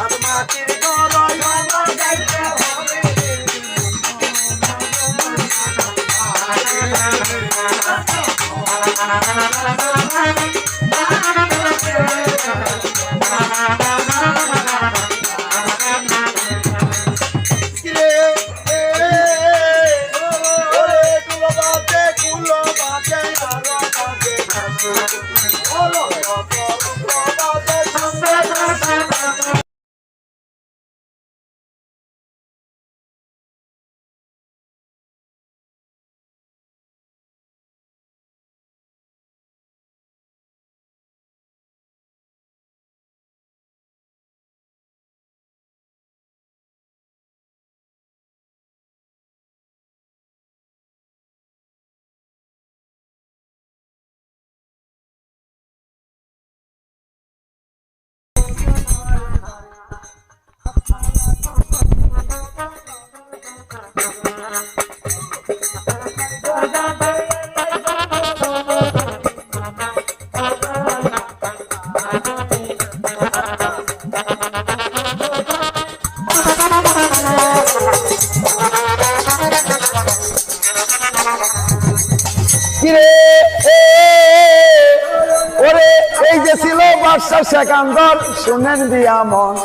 আর মাটির ওরে, এই যে ছিল বাদশাহ সেকান্দর, শুনেন দিয়া মন।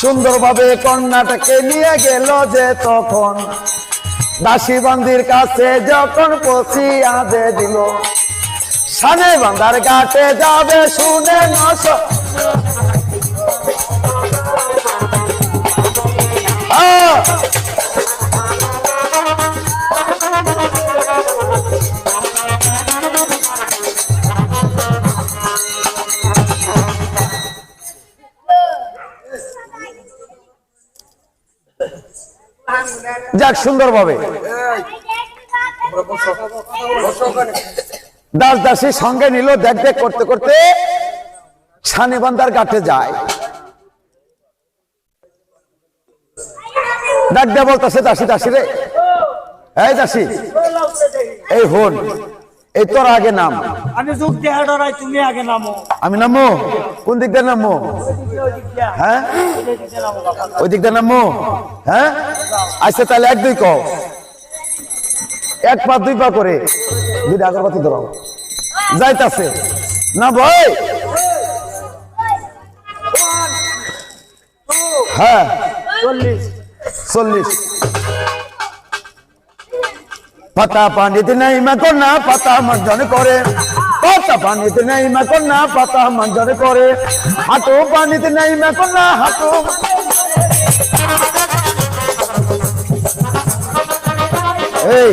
সুন্দরভাবে কন্যাটাকে নিয়ে গেল যে তখন। দাসী বান্দির কাছে যখন পচিয়া দে দিল। সানে বান্দার ঘাটে যাবে, শুনে নস! যাক সুন্দরভাবে। দাস দাসী সঙ্গে নিল, দেখ দেখ করতে করতে সানিবান্দার ঘাটে যায়। ডাক দেয়া বলতেছে দাসী দাসী রে। এই দাসী, এই হন। এই তোর আগে নাম। আমি যুগ দেহা ডরাই তুমি আগে নামো। আমি নামো? কোন দিক দিয়ে নামো? ওই দিক দিয়া হ্যাঁ? ওই দিক নামো বাবা। ওই দিক দিয়ে নামো? হ্যাঁ? আচ্ছা তাহলে এক দুই কও। এক পা দুই পা করে। দুইটা আগরবাতি ধরাও। যাইতাছে। না ভাই হ্যাঁ। চল্লিশ। চল্লিশ। পাতা পানিতে নেই মা কন্যা, পাতা মঞ্জন করে। পাতা পানিতে নেই মা কন্যা, পাতা মঞ্জন করে। হাঁটু পানিতে নেই মা কন্যা, হাঁটু। এই।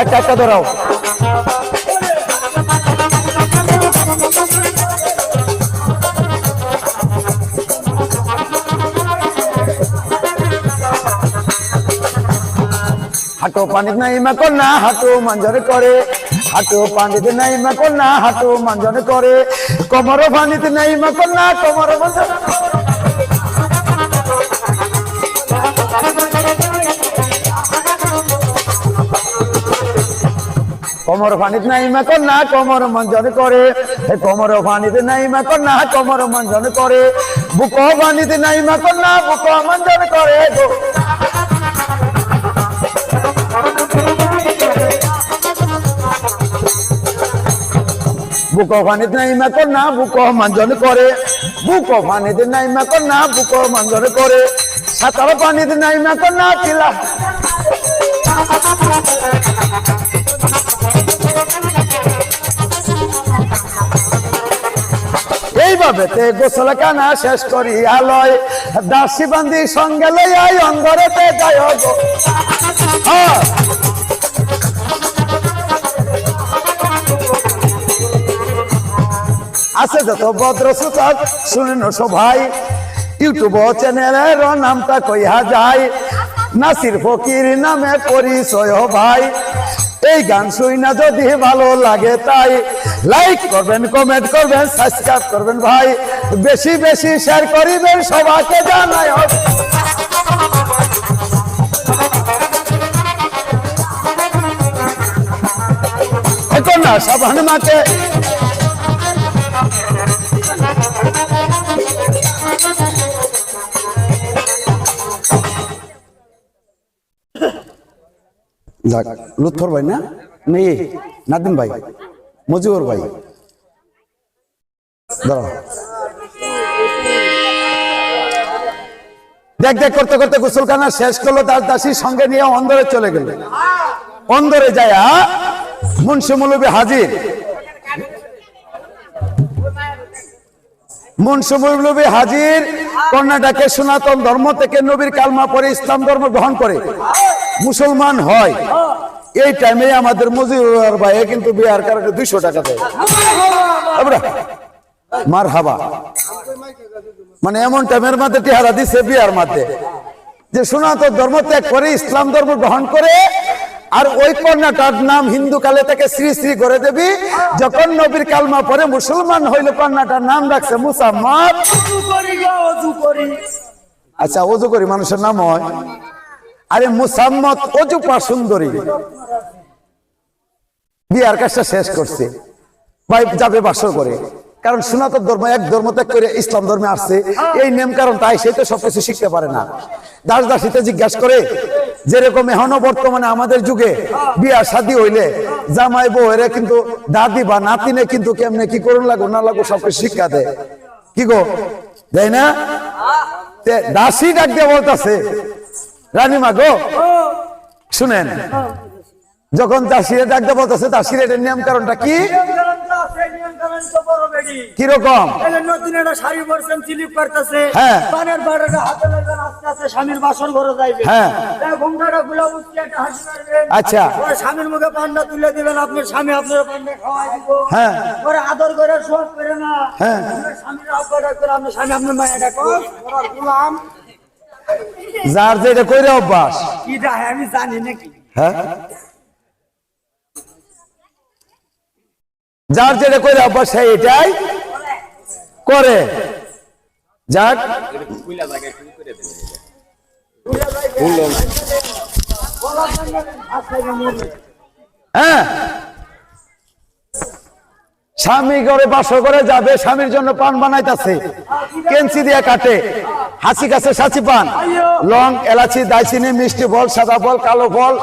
একটা একটা ধরাও। হাঁটু পানিতে নাই মা কন্যা হাঁটু মঞ্জন করে। হাঁটু পানিতে নাই মা কন্যা হাঁটু মঞ্জন করে। কোমর পানিতে নাই মা কন্যা কোমর মঞ্জন কোমর পানিতে নাই মা কন্যা কোমর মঞ্জন করে। হে কোমর পানিতে নাই মা কন্যা কোমর মঞ্জন করে। বুক পানিতে নাই মা কন্যা বুক মঞ্জন করে গো। বুক পানিতে নাই মা কন্যা বুক মঞ্জন করে। বুক পানিতে নাই মা কন্যা বুক মঞ্জন করে। সাঁতার পানিতে নাই মা কন্যা চিলা এইভাবে তে গোসল কানা শেষ করি আলয় দাসী বান্দি সঙ্গে লইয়াই অঙ্গরেতে যায় আছে যত ভদ্র সুচক শুনেন সবাই। ইউটিউব চ্যানেলের নামটা কইয়া যায়। নাসির ফকির নামে পরিচয় ভাই। এই গান শুই না যদি ভালো লাগে তাই লাইক করবেন কমেন্ট করবেন সাবস্ক্রাইব করবেন ভাই। বেশি বেশি শেয়ার করিবেন সবাইকে জানাই গঙ্গা সাবান মাকে যাক, লুৎফর ভাই না? নেই। নাদিম ভাই, মজিবর ভাই। দেখ দেখ, করতে করতে গোসলখানা শেষ করল, তার দাসীর সঙ্গে নিয়ে অন্দরে চলে গেল। অন্দরে যায় মুন্সি মৌলবী হাজির। মুন্সি মৌলবী হাজির কর্ণাটকে সনাতন ধর্ম থেকে নবীর কালমা পরে ইসলাম ধর্ম গ্রহণ করে। মুসলমান হয়। এই টাইমে আমাদের মজিবুর ভাই কিন্তু বিহার কারণে দুইশো টাকা দেয়। মার হাবা মানে এমন টাইমের মধ্যে টিহারা দিছে বিয়ার মধ্যে। যে সনাতন ধর্ম ত্যাগ করে ইসলাম ধর্ম গ্রহণ করে আর ওই কন্যাটার নাম হিন্দু কালে তাকে শ্রী শ্রী করে দেবী। যখন নবীর কালমা পরে মুসলমান হইল কন্যাটার নাম রাখছে মুসাম্মদ আচ্ছা অজু করি মানুষের নাম হয়। আরে মুসাম্মদ, অজু পা সুন্দরী। বিয়ার কাজটা শেষ করছে। ভাই যাবে বাসর করে। কারণ সনাতন ধর্ম, এক ধর্ম ত্যাগ করে ইসলাম ধর্মে আসছে। এই নিয়ম কারণ তাই সে তো সবকিছু শিখতে পারে না। দাস দাসীতে জিজ্ঞাসা করে, যেরকম এখনও বর্তমানে আমাদের যুগে বিয়া শাদী হইলে জামাই বউ এরা কিন্তু দাদি বা নাতিনে কিন্তু কেমনে কি করুন লাগো, না লাগো সবকিছু শিক্ষা দেয়। কি গো? দেয় না? দাসী ডাক দিয়ে বলতেছে রানীমা গো শুনেন যখন দাসিরে ডাক দিয়ে বলতেছে এটার নিয়ম কারণটা কি। কীরকম নতুন একটা শাড়ি পরছেন, স্লিপ করতেছে। হ্যাঁ। পানের বাড়াটা হাতে লাগবেন, আস্তে আস্তে স্বামীর বাসর ঘরে যাইবেন। হ্যাঁ। এই ঘোমটাটা উঠছে, একটা হাসি মারবেন। আচ্ছা। পরে স্বামীর মুখে পান্ডা তুলে দিবেন, আপনার স্বামী আপনার পান্ডা খাওয়াই দিব। হ্যাঁ। পরে আদর করে না। হ্যাঁ। আপনার স্বামীর আব্বাটা করে, আপনার স্বামী আপনার মায়ের গোলাম। যার যেটা কইরে অভ্যাস। কি দেয় আমি জানি নাকি। হ্যাঁ? যার যেটা কইরে অভ্যাস সে এটাই করে। যাক। হ্যাঁ? স্বামী ঘরে বাসর করে যাবে, স্বামীর জন্য পান বানাইতাছে। কেঞ্চি দিয়ে কাটে। হাসি কাছে সাচি পান। লং, এলাচি দাইচিনি মিষ্টি ফল সাদা ফল কালো ফল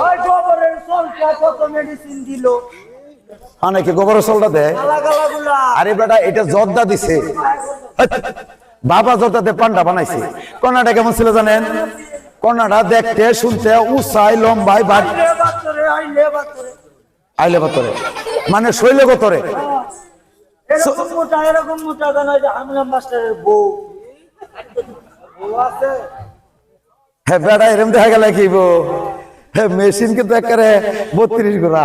বেটা, এটা দিছে। বাবা বানাইছে। কন্যাটা কেমন দেখতে, শুনতে লম্বাই আইলে মানে শৈলে বতরে এরকম মোটা এরকম মোটা কেন যে হামলাম মাস্টারের বউ। বউ আছে? হ্যাঁ বেটা এরম দেখা গেল কি বো হ্যাঁ মেশিন কিন্তু একেবারে বত্রিশ গোড়া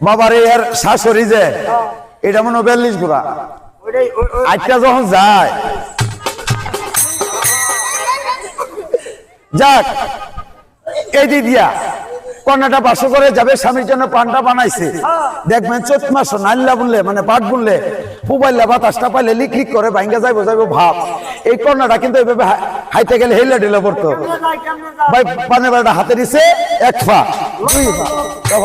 বাবারে এর শাশুড়ি যে এটা মনে বিয়াল্লিশ গোড়া আজটা যখন যায়। যাক এই দিয়া কন্যাটা বাসো করে যাবে, স্বামীর জন্য পানটা বানাইছে দেখবেন চোদ্দ মাস নাল্লা বললে মানে পাট বললে মোবাইল্লা বাতাসটা পাইলে লিক লিক করে ভাঙ্গা যাইবো যাইবো ভাব এই কন্যাটা কিন্তু এইভাবে হাইতে গেলে হেলে ঢেলে পড়তো? ভাই, পানের বেলাটা হাতে দিছে এক পা দুই কে?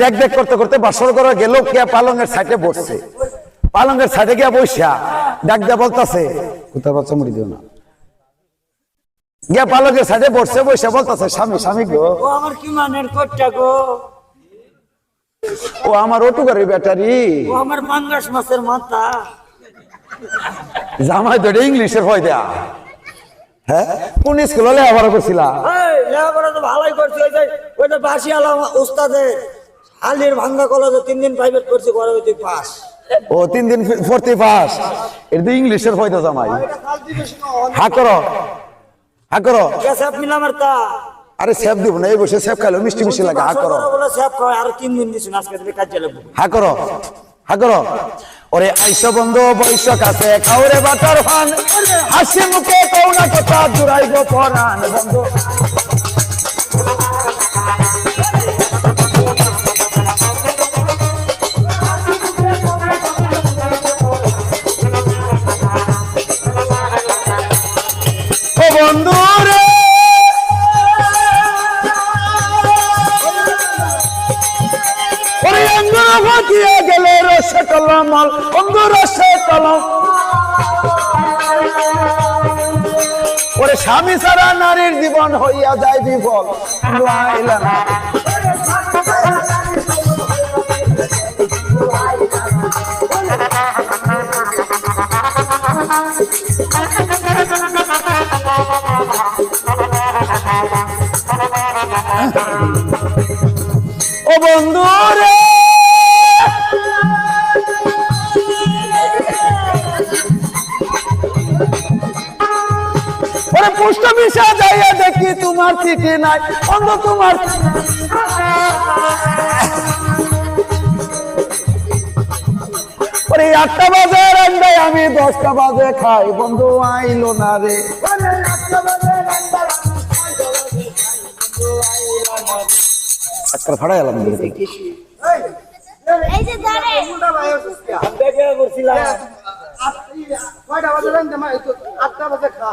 দেখ দেখ, করতে করতে বাসর করে গেল কে পালঙ্গের সাইডে বসছে পালঙ্গের সাইডে গিয়া বসা ডাক দিয়া বলতাছে কোথায় বাচ্চা মুড়ি দিও না। গিয়া পালঙ্গের সাইডে বসছে বসে বলতাছে স্বামী স্বামী গো। ও আমার কি মানের কোটটা গো? ও আমার অটুকারি ব্যাটারি। ও আমার পাঙ্গাস মাছের মাথা। জামাই তো ইংলিশের ভয় দেয়া হ্যাঁ? কোন স্কুলে লেখাপড়া করছিলা? লেখাপড়া তো ভালোই করছে ওই যে ওই যে বাসি আলাম উস্তাদে আলির ভাঙ্গা কলেজে তিন দিন প্রাইভেট করছি করে ওই তুই পাস ও তিন দিন ফোর্টি পাস। এটা তো ইংলিশের তো জামাই। হা করো। হা করো। আর সেফ দিব না এই বসে সেফ খাইলো মিষ্টি মিষ্টি লাগে হা করো। স্যাপ আর তিন দিন দিছি হা করো। হা করো। ওরে আইস বন্ধু বৈশ কাছে খাওরে বাটার ফান। হাসি মুখে কৌনা কথা জুড়াইব পরাণ বন্ধু। বন্ধু ও বন্ধু রে। পুষ্ট বিষা যাইয়া দেখি তোমার চিঠি নাই বন্ধু তোমার ওরে আটটা বাজে রান্নায় আমি দশটা বাজে খাই বন্ধু আইলো না রে। আজকাল ফাড়া গেলাম এই যে ধরে দেখে করছিলাম ছয়টা বাজে রান্না আটটা বাজে খা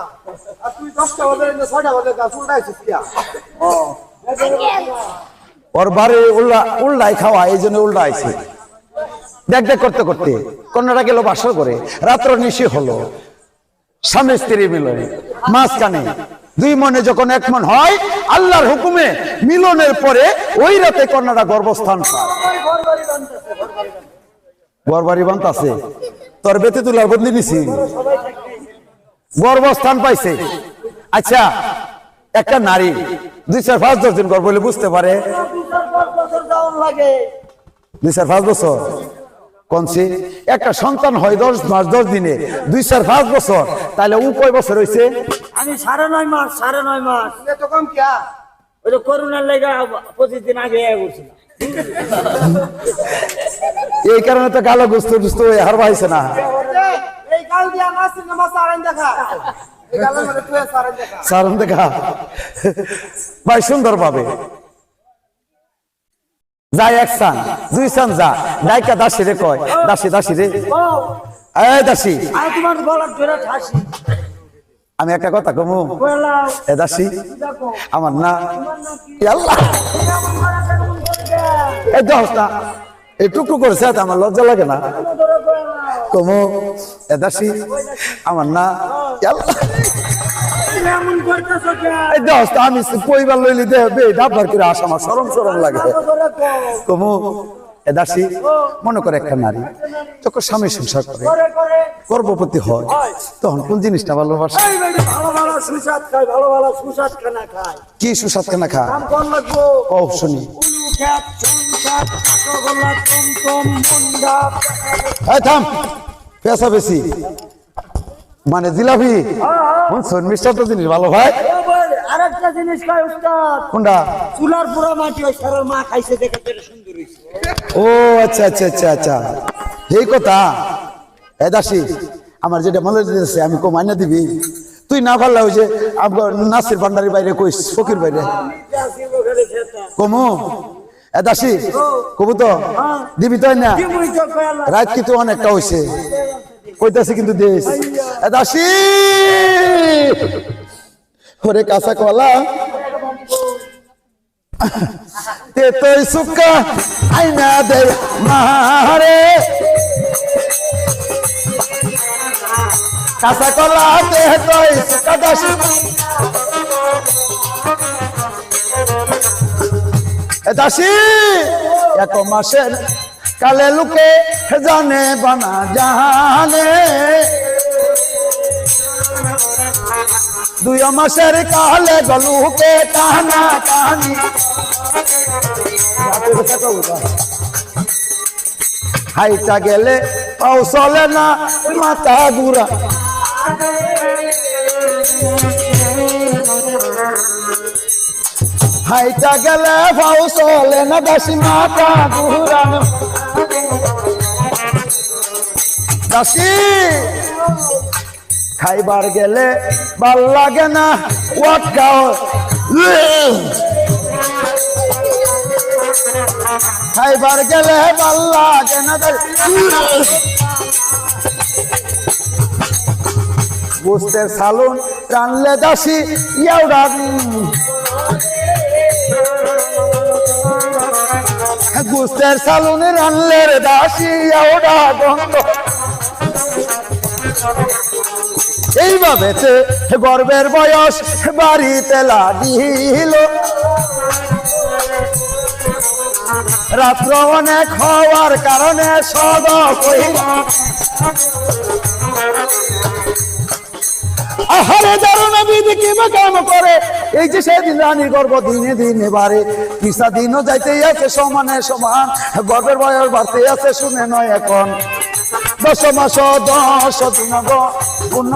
ওর উল্লা খাওয়া, এই জন্য দেখ দেখ, করতে করতে। কন্যাটা গেল করে রাত্র নিশি হলো। স্বামী, স্ত্রী মাঝখানে দুই মনে যখন এক মন হয়, আল্লাহর হুকুমে মিলনের পরে ওই রাতে কন্যাটা গর্ভস্থান পায়। গড়বাড়ি বান্ত আছে তোর বেতে তুলার বদলি নিছি গর্ভস্থান পাইছে। আচ্ছা একটা নারী দুই চার পাঁচ দশ দিন গর্ভ হলে বুঝতে পারে। বছর দুই চার পাঁচ বছর? কনছি একটা সন্তান হয় দশ মাস দশ দিনে। দুই চার পাঁচ বছর? তাহলে ও কয় বছর হয়েছে আমি সাড়ে নয় মাস সাড়ে নয় মাস। এত কম কিয়া? ওই যে করোনার লেগে পঁচিশ দিন আগে এই কারণে তো গালো গুস্ত টুস্ত হার পাইছে না। এই গাল দিয়া মাছ না মাছ দেখা। সারন দেখা ভাই সুন্দর পাবে যাই, এক সান দুই সান যা। ডাইকা দাসি রে কয়। দাসি দাসি রে। এই দাসি। আমি একটা কথা কমু? এ দাসি, আমার না আল্লাহ? এই দশ না এই টুকটুক করেছে আমার লজ্জা লাগে না। কমু এ দাসি আমার না আমি পরিবার লইলি দে বে ডাববার করে আসা আমার সরম সরম লাগে। কমু এ দাসি মনে করে একটা নারী যখন স্বামী সংসার করে গর্ভবতী হয় তখন কোন জিনিসটা ভালোবাসে? ভালো সুস্বাদ খানা খায়। কি ও শুনি। থাম পেশা বেশি মানে জিলাপি। শুন মিষ্টার তো জিনিস ভালো ভাই আরেকটা জিনিস উস্তাদ। কোনটা? চুলার পুরা মাটি ওই সারার মা খাইছে দেখে সুন্দর হইছে। ও আচ্ছা আচ্ছা আচ্ছা আচ্ছা। এই কথা? এ দাসি আমার যেটা মনে দিতেছে আমি কো মাইনা দিবি। তুই না পারলে ওই যে নাসির ভান্ডারি বাইরে কইস ফকির বাইরে। কমু? এ দাসি কবু তো দিবি তো না? রাত কিন্তু অনেকটা হইছে। কইতাছি কিন্তু দেশ। এ দাসি! ওরে কাঁচা কলা। তে তোই সুকা আইনা দে মারে কাঁচা কলা তে তোই সুকা দাসি। দাসি এক মাসের কালে লুকে জানে বানা জানে দুই মাসের কালে গলুকে টানা টানি। হাইটা গেলে পাও চলে না মাথা গুড়া। হাইটা গেলে পাও চলে না দাসি মাথা ঘুরানো দাসি, খাইবার গেলে ভালো লাগে না ওয়াট খাও খাইবার গেলে ভালো লাগে না বুঝতে সালুন টানলে দাসি ইয়াউডা গুস্তের সালুনে রানলের দাসিয়া ওডা গন্ধ। এইভাবে গর্বের বয়স বাড়িতে লাগিল। রাত্র অনেক হওয়ার কারণে সদ কহিল আহারে দারুণ বিধি কি বা কাম করে। এই যে সেদিন রানী গর্ব দিনে দিনে বাড়ে কিসা দিনও যাইতেই আছে সমানে সমান, গর্বের বয়স বাড়তে আছে শুনে নয় এখন। দশ মাস, দশ দিন গো পূর্ণ।